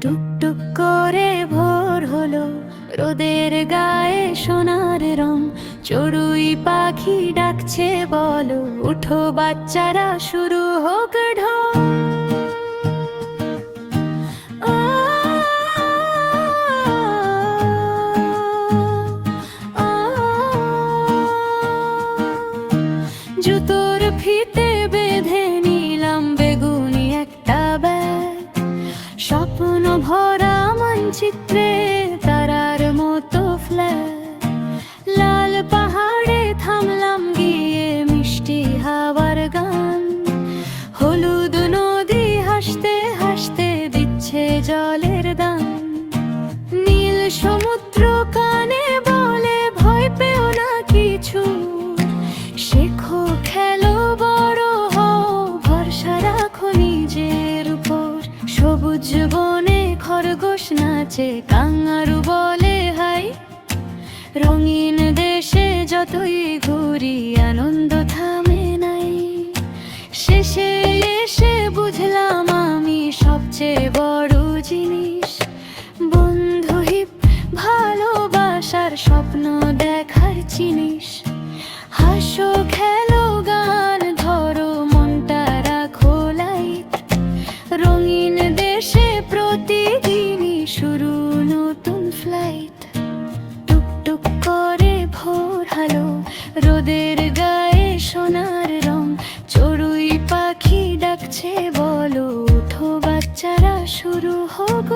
টুকটুক করে ভোর হলো রোদের গায়ে সোনার রং চড়ুই পাখি ডাকছে বলো উঠো বাচ্চারা শুরু হোক ঢং। জুতোর ফিতে মানচিত্রে তারার মতো ফ্ল্যাট। লাল পাহাড়ে থামলাম গিয়ে মিষ্টি হাওয়ার গান। হলুদ নদী হাসতে হাসতে দিচ্ছে জলের নাচে কাঙ্গারু বলে হাই। রঙিন দেশে যতই ঘুরি, আনন্দ থামে নাই। শেষে এসে বুঝলাম আমি সবচেয়ে বড় জিনিস। বন্ধু হিপ, ভালোবাসার স্বপ্ন দেখার জিনিস। হাসো, খেলো শুরু নতুন ফ্লাইট টুকটুক করে ভোর হালো, রোদের গায়ে সোনার রং। চড়ুই পাখি ডাকছে, বলো উঠো বাচ্চারা, শুরু হোক